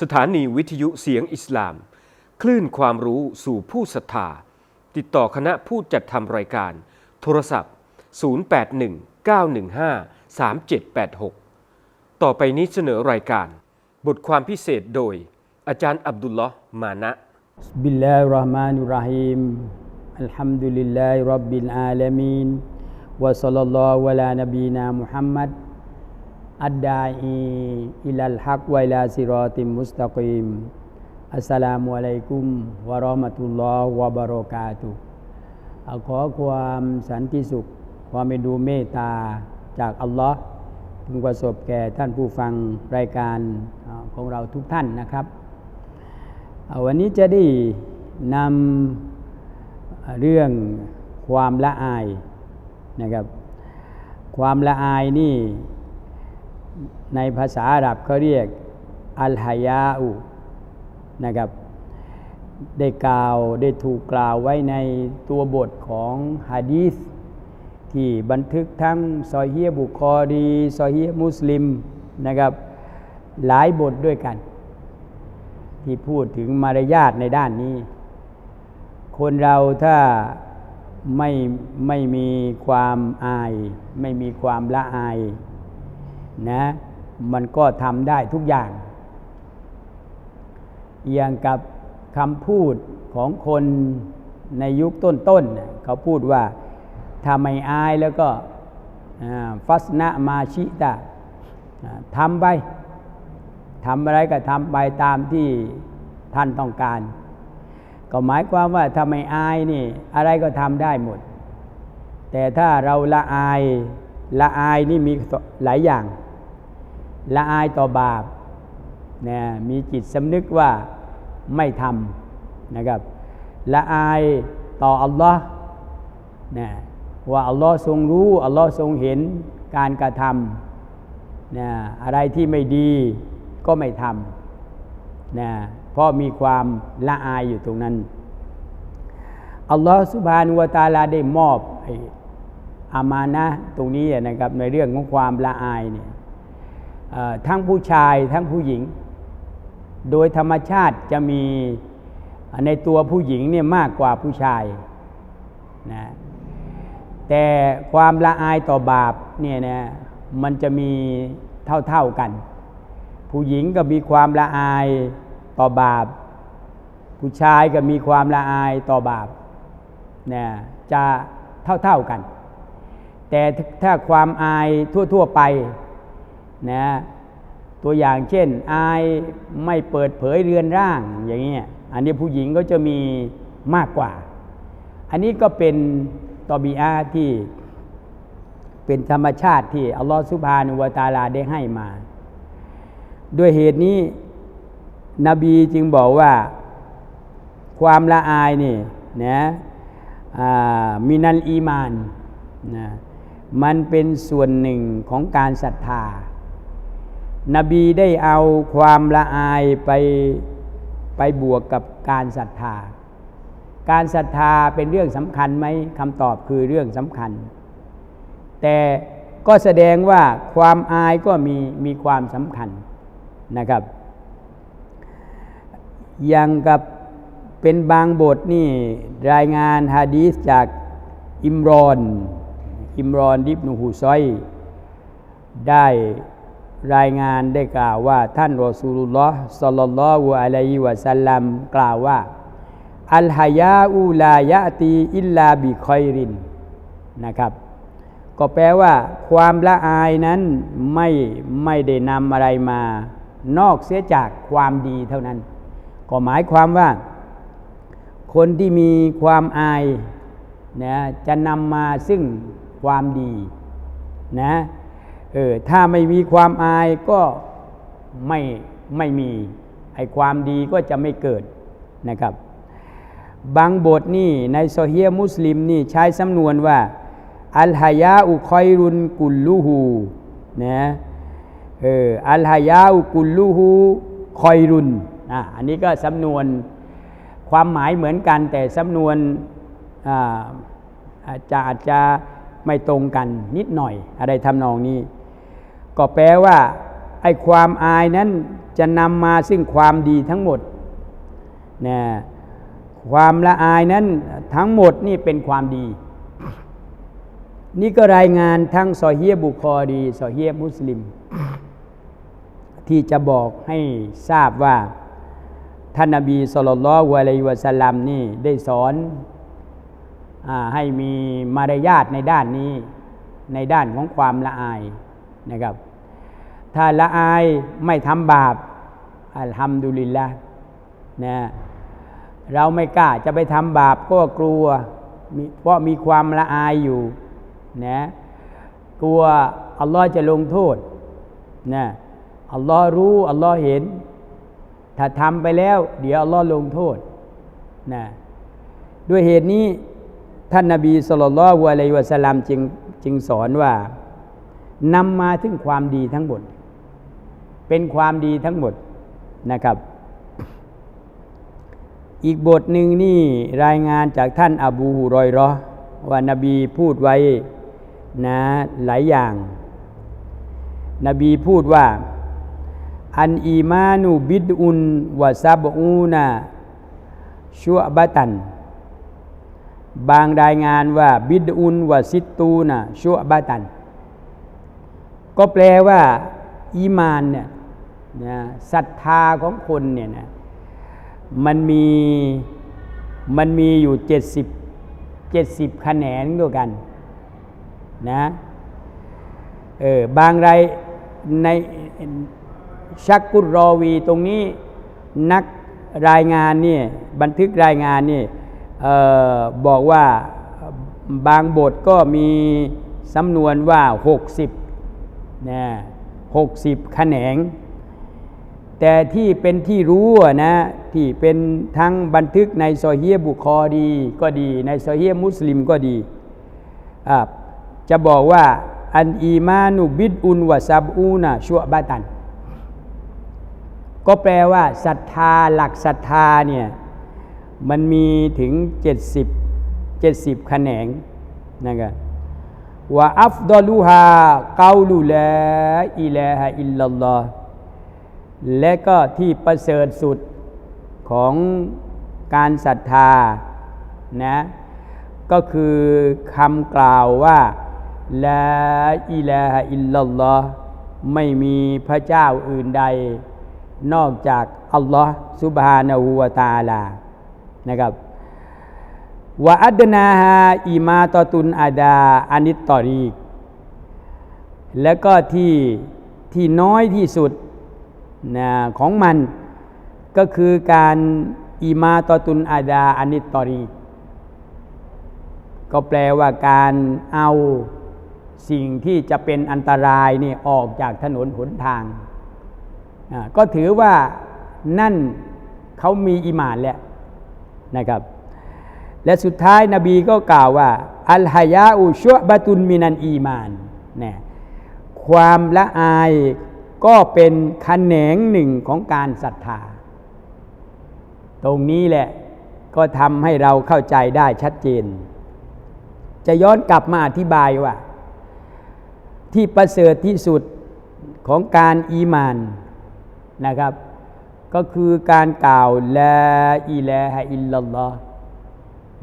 สถานีวิทยุเสียงอิสลาม คลื่นความรู้สู่ผู้ศรัทธา ติดต่อคณะผู้จัดทำรายการ โทรศัพท์ 0819153786 ต่อไปนี้เสนอรายการ บทความพิเศษโดย อาจารย์อับดุลลอฮ์มานะ อัดดาอีอิลัลฮักไวลาซิรอติมุสตะกิมอัสสลามุอะลัยกุมวะรอมะตุลลอฮวะบะรอกาตุขอความสันติสุข ความเมดูเมตตาจากอัลลอฮ์พึงประสบแก่ท่านผู้ฟังรายการของเราทุกท่านนะครับ วันนี้จะได้นำเรื่องความละอายนะครับ ความละอายนี่ ในภาษาอาหรับเขาเรียกอัลฮายาอุนะครับ ได้กล่าวได้ถูกกล่าวไว้ในตัวบทของฮะดีษที่บันทึกทั้งซอฮีบุคอรีซอฮีมุสลิมนะครับ หลายบทด้วยกัน ที่พูดถึงมารยาทในด้านนี้ คนเราถ้าไม่ไม่มีความอาย ไม่มีความละอายนะ มันก็ทำได้ทุกอย่าง อย่างกับคำพูดของคนในยุคต้นๆเขาพูดว่าถ้าไม่อายแล้วก็ฟัสนะมาชิตะทำไปทำอะไรก็ทำไปตามที่ท่านต้องการ ก็หมายความว่าถ้าไม่อายนี่ อะไรก็ทำได้หมด แต่ถ้าเราละอายละอายนี่มีหลายอย่าง ละอายต่อบาปเนี่ยมีจิตสำนึกว่าไม่ทำนะครับละอายต่ออัลลอฮ์เนี่ยว่าอัลลอฮ์ทรงรู้อัลลอฮ์ทรงเห็นการกระทำเนี่ยอะไรที่ไม่ดีก็ไม่ทำนะเพราะมีความละอายอยู่ตรงนั้นอัลลอฮฺสุบานุวาตาลาได้มอบอามานะตรงนี้นะครับในเรื่องของความละอายเนี่ย ทั้งผู้ชายทั้งผู้หญิง โดยธรรมชาติจะมีในตัวผู้หญิงเนี่ยมากกว่าผู้ชายนะแต่ความละอายต่อบาปเนี่ยนะมันจะมีเท่าๆกัน ผู้หญิงก็มีความละอายต่อบาป ผู้ชายก็มีความละอายต่อบาปเนี่ยจะเท่าๆกัน แต่ถ้าความอายทั่วๆไป นะตัวอย่างเช่น อายไม่เปิดเผยเรือนร่างอย่างนี้ยอันนี้ผู้หญิงก็จะมีมากกว่า อันนี้ก็เป็นตอบีอาที่เป็นธรรมชาติที่อัลลอฮฺสุบฮานุวาตาลาได้ให้มา ด้วยเหตุนี้นบีจึงบอกว่าความละอายนี่นะมินันอีมานนะมันเป็นส่วนหนึ่งของการศรัทธา นบีได้เอาความละอายไปไปบวกกับการศรัทธา การศรัทธาเป็นเรื่องสำคัญไหมคำตอบคือเรื่องสำคัญ แต่ก็แสดงว่าความอายก็มีมีความสำคัญนะครับ อย่างกับเป็นบางบทนี่รายงานฮะดีษจากอิมรอน อิมรอนดิบนูฮูซอยได้ รายงานได้กล่าวว่าท่านรอสูลุลลอฮ์สัลลัลลอฮุอะลัยฮิวะสัลลัมกล่าวว่า อัลฮายาอูลายะตีอิลลาบิคอยรินนะครับ ก็แปลว่า ความละอายนั้นไม่ไม่ได้นำอะไรมา นอกเสียจากความดีเท่านั้น ก็หมายความว่า คนที่มีความอายนะจะนำมาซึ่งความดีนะ เออถ้าไม่มีความอายก็ไม่ไม่มีไอความดีก็จะไม่เกิดนะครับ บางบทนี่ในโซเฮียมุสลิมนี่ใช้สำนวนว่า อัลฮายาอุคอยรุนกุลลูฮูนะเอออัลฮายาอุกุลลูฮูคอยรุนอะอันนี้ก็สำนวนความหมายเหมือนกันแต่สำนวนอาจจะอาจจะไม่ตรงกันนิดหน่อยอะไรทำนองนี้ ก็แปลว่าไอ้ความอายนั้นจะนำมาซึ่งความดีทั้งหมดนะความละอายนั้นทั้งหมดนี่เป็นความดี นี่ก็รายงานทั้งซอเฮียบุคอดีซอเฮียมุสลิม ที่จะบอกให้ทราบว่าท่านนบีสุลต่านละฮ์อะลัยฮิวะสัลลัมนี่ได้สอนอให้มีมารยาทในด้านนี้ ในด้านของความละอายนะครับ ถ้าละอายไม่ทำบาปอัลฮัมดุลิลละนะเราไม่กล้าจะไปทำบาปก็กลัวเพราะมีความละอายอยู่นะกลัวอัลลอฮ์จะลงโทษนะอัลลอฮ์รู้อัลลอฮ์เห็น ถ้าทำไปแล้ว เดี๋ยวอัลลอฮ์ลงโทษนะด้วยเหตุนี้ท่านนาบีสุลต่านละฮ์อะลัยวะสลลัมจึงจึงสอนว่านำมาถึงความดีทั้งหมด เป็นความดีทั้งหมดนะครับ อีกบทหนึ่งนี่รายงานจากท่านอบูฮุรอยราะห์ว่านาบีพูดไว้นะหลายอย่าง นบีพูดว่า อันอีมานูบิดอุนวะซับอูนาชัวบะตัน บางรายงานว่า บิดอุนวะซิตตูนาชัวบะตัน ก็แปลว่า อีมานเนี่ย นะศรัทธาของคนเนี่ยนะมันมีมันมีอยู่เจ็ดสิบเจ็ดสิบแขนงด้วยกันนะเออบางรายในชักกุรรอวีตรงนี้นักรายงานเนี่ยบันทึกรายงานนี่เออบอกว่าบางบทก็มีสำนวนว่า 60นะ60แขนง แต่ที่เป็นที่รู้นะที่เป็นทั้งบันทึกในโซเฮียบุคอดีก็ดี ในโซเฮียมุสลิมก็ดีจะบอกว่าอันอีมานุบิดอุนวะซับอูนะชัวบาตัน ก็แปลว่าศรัทธาหลักศรัทธาเนี่ยมันมีถึง 70 70 แขนงนะครับว่าอัฟดอลูฮาเกาลูลาอิลาฮะอิลลัลลอฮ์ และก็ที่ประเสริฐสุดของการศรัทธานะก็คือคำกล่าวว่าลาอิลาฮอิลลัลลอฮ์ไม่มีพระเจ้าอื่นใด นอกจากอัลลอฮ์ซุบฮานะฮูวะตะอาลานะครับวะอัดนาฮาอิมาตตุนอาดาอานิตตอรีก แล้วก็ที่ที่น้อยที่สุด นะของมันก็คือการอิมาตอตุนอาดาอานิตตอรี ก็แปลว่าการเอาสิ่งที่จะเป็นอันตรายนี่ออกจากถนนหนทาง ก็ถือว่านั่นเขามีอิมานแล้วนะครับ และสุดท้ายนบีก็กล่าวว่า อัลฮายาอุชัวบะตุนมินันอีมานนะความละอาย ก็เป็นขแขนงหนึ่งของการศรัทธา ตรงนี้แหละก็ทำให้เราเข้าใจได้ชัดเจน จะย้อนกลับมาอธิบายว่า ที่ประเสริฐที่สุดของการอีมานนะครับ ก็คือการกล่าวละอิลาฮะอิลลัลลอฮ์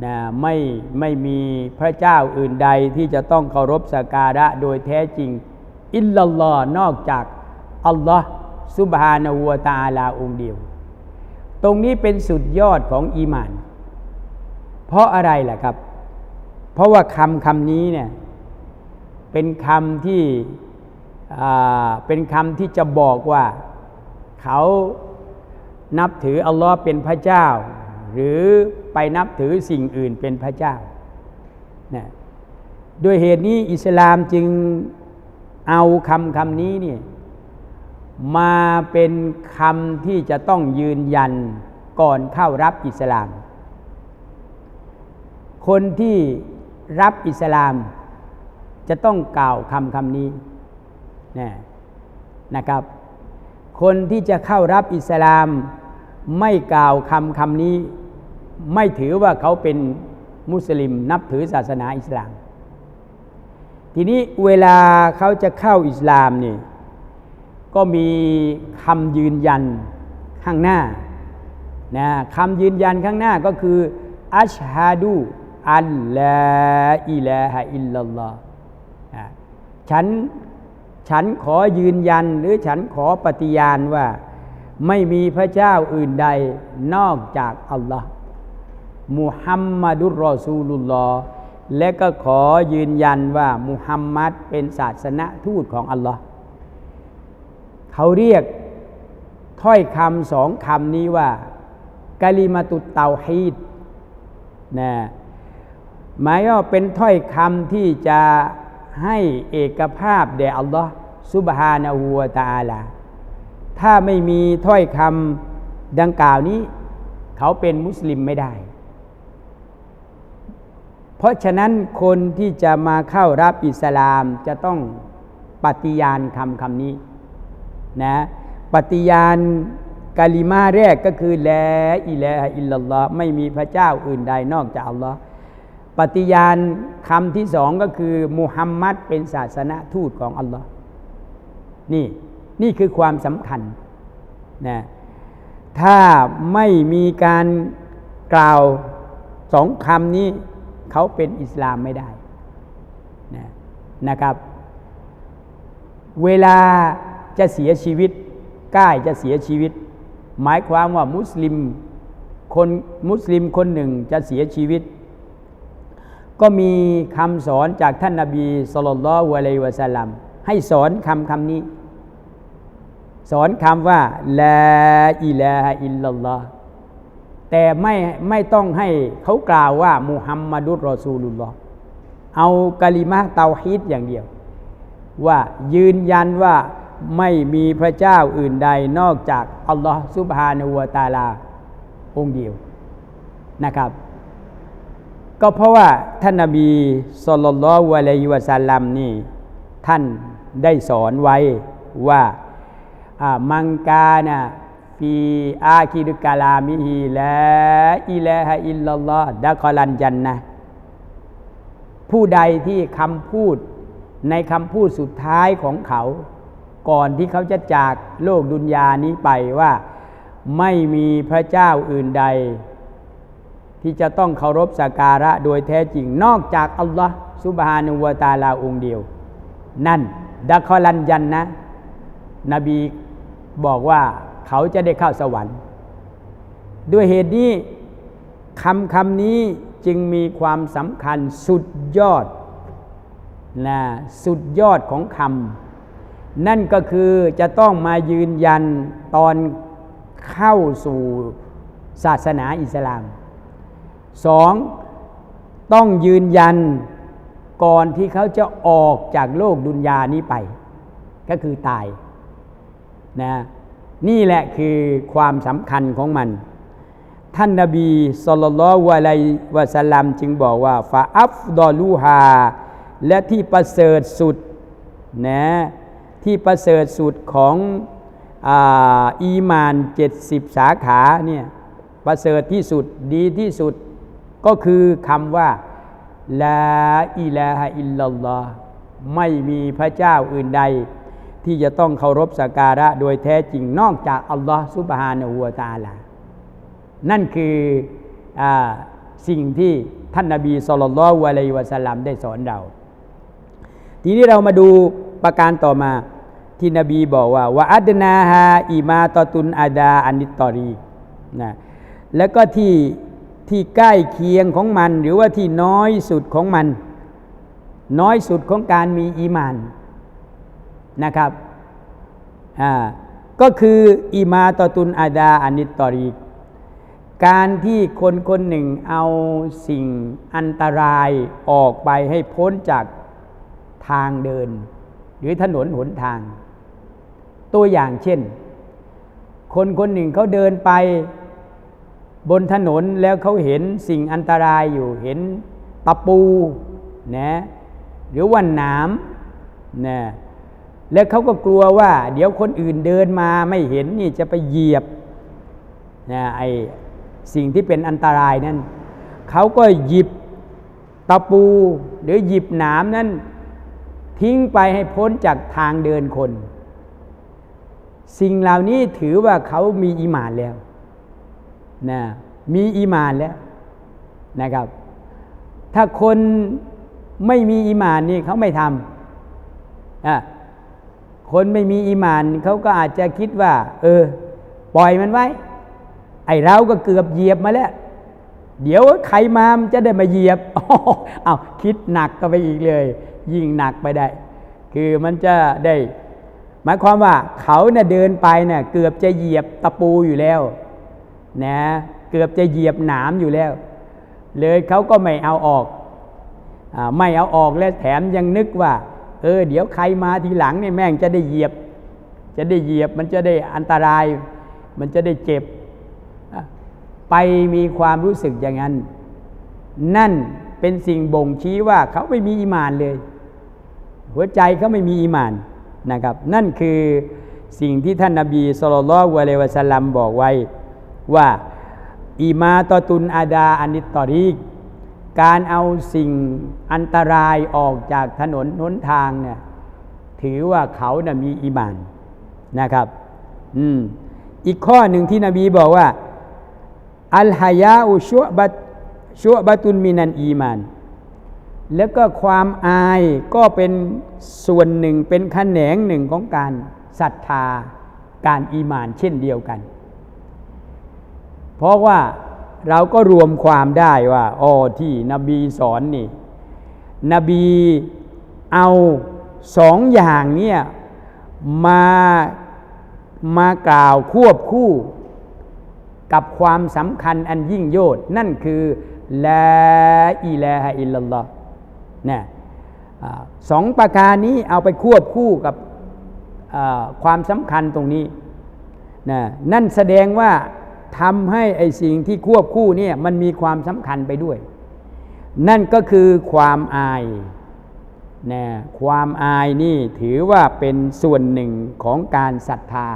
นะไม่ไม่มีพระเจ้าอื่นใดที่จะต้องเคารพสักการะโดยแท้จริง อิลลัลลอฮ์นอกจาก อัลลอฮ์ซุบฮานาหูวตาลาองเดียว ตรงนี้เป็นสุดยอดของอีมาน เพราะอะไรล่ะครับ เพราะว่าคำคำนี้เนี่ยเป็นคำที่เป็นคำที่จะบอกว่า เขานับถืออัลลอฮ์เป็นพระเจ้า หรือไปนับถือสิ่งอื่นเป็นพระเจ้านะด้วยเหตุนี้อิสลามจึงเอาคำคำนี้เนี่ย มาเป็นคำที่จะต้องยืนยันก่อนเข้ารับอิสลาม คนที่รับอิสลาม จะต้องกล่าวคำคำนี้นะนะครับ คนที่จะเข้ารับอิสลาม ไม่กล่าวคำคำนี้ ไม่ถือว่าเขาเป็นมุสลิมนับถือศาสนาอิสลาม ทีนี้เวลาเขาจะเข้าอิสลามนี่ ก็มีคำยืนยันข้างหน้านะคำยืนยันข้างหน้าก็คืออัชฮะดูอัลลาอิลาฮะอิลลัลลอฮ์ฉันฉันขอยืนยันหรือฉันขอปฏิญาณว่า ไม่มีพระเจ้าอื่นใดนอกจากอัลลอฮ์มุฮัมมัดุลรอซูลุลลอฮ์และก็ขอยืนยันว่ามุฮัมมัดเป็นศาสนทูตของอัลลอฮ์ เขาเรียกถ้อยคำสองคำนี้ว่ากะลิมาตุเตาฮีดนะหมายว่าเป็นถ้อยคำที่จะให้เอกภาพแด่อัลลอฮ์ซุบฮานะฮูวตาลา ถ้าไม่มีถ้อยคำดังกล่าวนี้ เขาเป็นมุสลิมไม่ได้ เพราะฉะนั้นคนที่จะมาเข้ารับอิสลามจะต้องปฏิญาณคำคำนี้ นะปฏิญาณกาลิมาแรกก็คือแลอิลาอิลลัลลอฮ์ไม่มีพระเจ้าอื่นใดนอกจากอัลลอฮ์ปฏิญาณคำที่สองก็คือมุฮัมมัดเป็นศาสนทูตของอัลลอฮ์นี่นี่คือความสำคัญนะถ้าไม่มีการกล่าวสองคำนี้เขาเป็นอิสลามไม่ได้นะนะครับ เวลา จะเสียชีวิตใกล้จะเสียชีวิต หมายความว่ามุสลิมคนมุสลิมคนหนึ่งจะเสียชีวิต ก็มีคำสอนจากท่านนาบีสุลต่านละฮ์อะลัยวะสัลลัมให้สอนคำคำนี้ สอนคำว่าลาอิลาฮะอิลลัลลอฮ์แต่ไม่ไม่ต้องให้เขากล่าวว่ามุฮัมมัดุลรอซูลุลลอฮ์เอากะลิมะเตาฮีดอย่างเดียว ว่ายืนยันว่า ไม่มีพระเจ้าอื่นใดนอกจากอัลลอฮ์ซุบฮานูวะตาลา องค์เดียวนะครับ ก็เพราะว่าท่านนบีสุลต่านละวะลัยวะสัลลัมนี่ ท่านได้สอนไว้ว่ามังกานะฟีอาคิดุกาลามิฮิละอิลาฮะอิลลัลลอฮ์ดะคอลันจันนะผู้ใดที่คำพูดในคำพูดสุดท้ายของเขา ก่อนที่เขาจะจากโลกดุนยานี้ไปว่าไม่มีพระเจ้าอื่นใด ที่จะต้องเคารพสักการะโดยแท้จริงนอกจากอัลลอฮ์ซุบฮานุวะตาลาองค์เดียว นั่นดัคอลันยันนะ นบีบอกว่าเขาจะได้เข้าสวรรค์ ด้วยเหตุนี้คำคำนี้จึงมีความสำคัญสุดยอดนะสุดยอดของคำ นั่นก็คือจะต้องมายืนยันตอนเข้าสู่ศาสนาอิสลามสองต้องยืนยันก่อนที่เขาจะออกจากโลกดุนยานี้ไป ก็คือตายนะนี่แหละคือความสำคัญของมัน ท่านนาบีสุลต่านละวะไลวะสลลัมจึงบอกว่าฟาอัฟดอลูฮาและที่ประเสริฐสุดนะ ที่ประเสริฐสุดของอีมาน70สาขาเนี่ยประเสริฐที่สุดดีที่สุดก็คือคำว่าลาอิลาฮะอิลลัลลอฮไม่มีพระเจ้าอื่นใด ที่จะต้องเคารพสักการะโดยแท้จริงนอกจากอัลลอฮ์ซุบฮานะฮูวะตาลา นั่นคืออสิ่งที่ท่านนาบีสุลต่านละวะลัยวะสลลัมได้สอนเรา ทีนี้เรามาดูประการต่อมา ที่นบีบอกว่าว่าอัดนาฮาอิมาตตุนอาดาอานิตตอรีนะแล้วก็ที่ที่ใกล้เคียงของมัน หรือว่าที่น้อยสุดของมัน น้อยสุดของการมีอีมานนะครับอ่าก็คืออีมาตตุนอาดาอานิตตอรีการที่คนคนหนึ่งเอาสิ่งอันตรายออกไปให้พ้นจากทางเดิน หรือถนนหนทาง ตัวอย่างเช่น คนคนหนึ่งเขาเดินไปบนถนนแล้วเขาเห็นสิ่งอันตรายอยู่เห็นตะปูนะหรือว่านามนะแล้วเขาก็กลัวว่า เดี๋ยวคนอื่นเดินมาไม่เห็นนี่จะไปเหยียบนะไอสิ่งที่เป็นอันตรายนั้นเขาก็หยิบตะปูหรือหยิบหนามนั้น ทิ้งไปให้พ้นจากทางเดินคน สิ่งเหล่านี้ถือว่าเขามีอีมานแล้วนะมีอีมานแล้วนะครับ ถ้าคนไม่มีอีมานนี่เขาไม่ทำอะคนไม่มีอีมานเขาก็อาจจะคิดว่า เออ ปล่อยมันไว้ ไอ้เราก็เกือบเหยียบมาแล้ว เดี๋ยวใครมามันจะได้มาเหยียบอ้าวเอาคิดหนักก็ไปอีกเลย ยิ่งหนักไปได้ คือมันจะได้ หมายความว่าเขาเนะ่ยเดินไปเนะ่ยเกือบจะเหยียบตะปูอยู่แล้วนะเกือบจะเหยียบหนามอยู่แล้ว เลยเขาก็ไม่เอาออกอไม่เอาออกและแถมยังนึกว่า เออ เดี๋ยวใครมาทีหลังเนี่ยแม่งจะได้เหยียบ จะได้เหยียบมันจะได้อันตราย มันจะได้เจ็บ ไปมีความรู้สึกอย่างนั้น นั่นเป็นสิ่งบ่งชี้ว่าเขาไม่มีอีหมานเลย หัวใจเขาไม่มีอีหมาน นะครับนั่นคือสิ่งที่ท่านนาบีสุลต่านวะเลวะสลัมบอกไว้ว่าอีมาตตุนอาดาอานิตตอรีก การเอาสิ่งอันตรายออกจากถนนหนทางเนี่ยถือว่าเขานะ่ะมีอีหมานนะครับอืมอีกข้อหนึ่งที่นบีบอกว่าอัลฮายาอุชุบัตชุบะตุนมินันอีมาน แล้วก็ความอายก็เป็นส่วนหนึ่งเป็นขแขนงหนึ่งของการศรัทธาการอีมานเช่นเดียวกัน เพราะว่าเราก็รวมความได้ว่าอ๋อที่นบีสอนนี่ นบีเอาสองอย่างเนี่ยมามากล่าวควบคู่กับความสำคัญอันยิ่งโยดนั่นคือ ลาอิลาฮะอิลลัลลอฮ์ นะสองประการนี้เอาไปควบคู่กับความสำคัญตรงนี้นะนั่นแสดงว่าทำให้ไอสิ่งที่ควบคู่เนี่ยมันมีความสำคัญไปด้วย นั่นก็คือความอายนะความอายนี่ถือว่าเป็นส่วนหนึ่งของการศรัทธา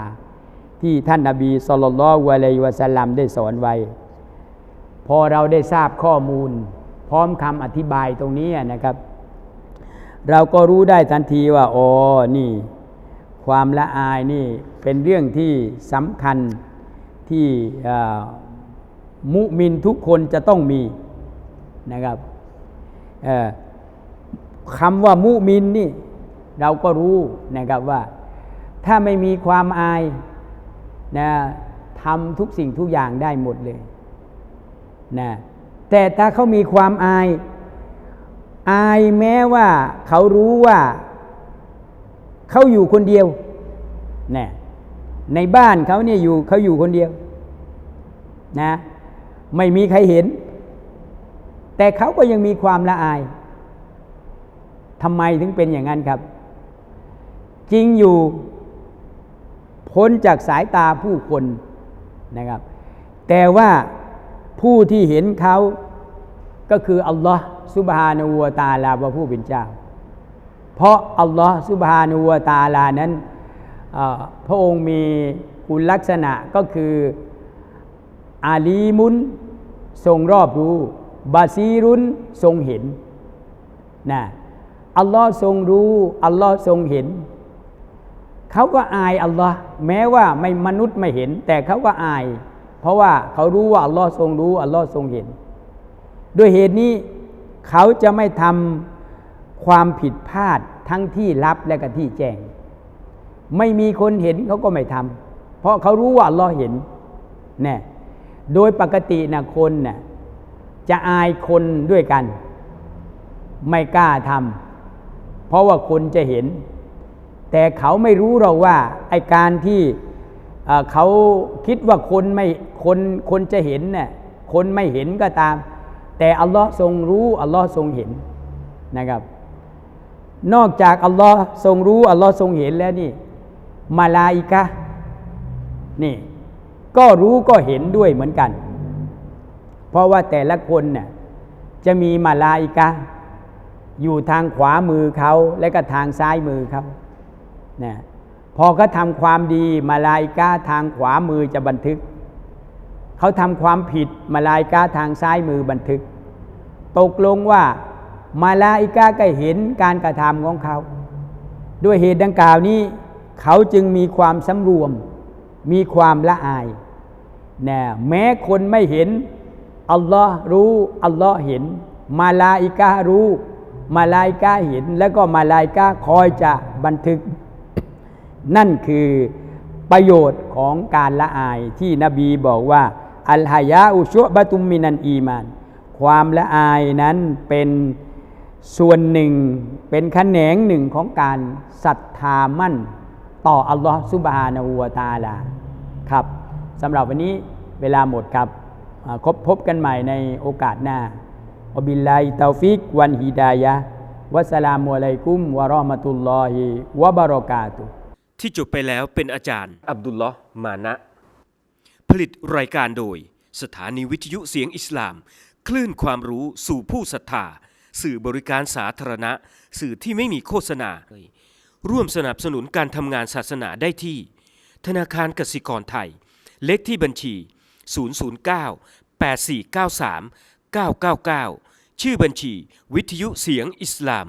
ที่ท่านนาบีสุลต่านละวะลัยวะสัลลัมได้สอนไว้ พอเราได้ทราบข้อมูล พร้อมคำอธิบายตรงนี้นะครับ เราก็รู้ได้ทันทีว่าอ๋อนี่ ความละอายนี่เป็นเรื่องที่สำคัญที่มุมินทุกคนจะต้องมีนะครับคำว่ามุมินนี่เราก็รู้นะครับว่า ถ้าไม่มีความอายนะทำทุกสิ่งทุกอย่างได้หมดเลยนะ แต่ถ้าเขามีความอาย อายแม้ว่าเขารู้ว่าเขาอยู่คนเดียวนะในบ้านเขาเนี่ยอยู่เขาอยู่คนเดียว นะ ไม่มีใครเห็น แต่เขาก็ยังมีความละอายทำไมถึงเป็นอย่างนั้นครับ จริงอยู่พ้นจากสายตาผู้คนนะครับ แต่ว่า ผู้ที่เห็นเขาก็คืออัลลอฮ์สุบฮานูวะตาลาว่าผู้เป็นเจ้า เพราะอัลลอฮ์สุบฮานูวะตาลานั้นพระองค์มีคุณลักษณะก็คืออาลีมุนทรงรอบรู้บาซีรุนทรงเห็นนะอัลลอฮ์ทรงรู้อัลลอฮ์ทรงเห็น เขาก็อายอัลลอฮ์แม้ว่าไม่มนุษย์ไม่เห็น แต่เขาก็อาย ราะว่าเขารู้ว่าอัลลอฮ์ทรงรู้อัลลอฮ์ทรงเห็น ด้วยเหตุนี้เขาจะไม่ทำความผิดพลาดทั้งที่ลับและก็ที่แจ้ง ไม่มีคนเห็นเขาก็ไม่ทำเพราะเขารู้ว่าอัลลอฮ์เห็นแน่โดยปกตินะคนน่ะจะอายคนด้วยกัน ไม่กล้าทำเพราะว่าคนจะเห็น แต่เขาไม่รู้เราว่าไอการที่ เขาคิดว่าคนไม่คนคนจะเห็นน่ะคนไม่เห็นก็ตาม แต่อัลลอฮ์ทรงรู้อัลลอฮ์ทรงเห็นนะครับ นอกจากอัลลอฮ์ทรงรู้อัลลอฮ์ทรงเห็นแล้วนี่มาลาอิกะนี่ ก็รู้ก็เห็นด้วยเหมือนกัน เพราะว่าแต่ละคนน่ะจะมีมาลาอิกะอยู่ทางขวามือเขาและก็ทางซ้ายมือเขานะ พอเขาทำความดีมาลาอิกะห์ทางขวามือจะบันทึก เขาทำความผิดมาลาอิกะห์ทางซ้ายมือบันทึก ตกลงว่ามาลาอิกะห์ก็เห็นการกระทำของเขา ด้วยเหตุดังกล่าวนี้ เขาจึงมีความสำรวม มีความละอายนะแม้คนไม่เห็นอัลลอฮ์รู้อัลลอฮ์เห็น มาลาอิการู้ มาลาอิกาเห็น แล้วก็มาลาอิกาคอยจะบันทึก นั่นคือประโยชน์ของการละอายที่นบีบอกว่า อัลฮายาอุชุบะตุมมินันอีมาน ความละอายนั้นเป็นส่วนหนึ่งเป็นแขนงหนึ่งของการศรัทธามั่น ต่ออัลลอฮ์ซุบฮานะฮูวตาลาครับสำหรับวันนี้เวลาหมดครับคบพบกันใหม่ในโอกาสหน้าอบิลลาฮิตาฟิกวันฮิดายะวัสลามุอะลัยกุมวะราะห์มะตุลลอฮิวะบะเราะกาตุ ที่จบไปแล้วเป็นอาจารย์ อับดุลลอฮ์มานะ ผลิตรายการโดย สถานีวิทยุเสียงอิสลาม คลื่นความรู้สู่ผู้ศรัทธา สื่อบริการสาธารณะ สื่อที่ไม่มีโฆษณา ร่วมสนับสนุนการทำงานศาสนาได้ที่ ธนาคารกสิกรไทย เลขที่บัญชี 009 8493 999 ชื่อบัญชี วิทยุเสียงอิสลาม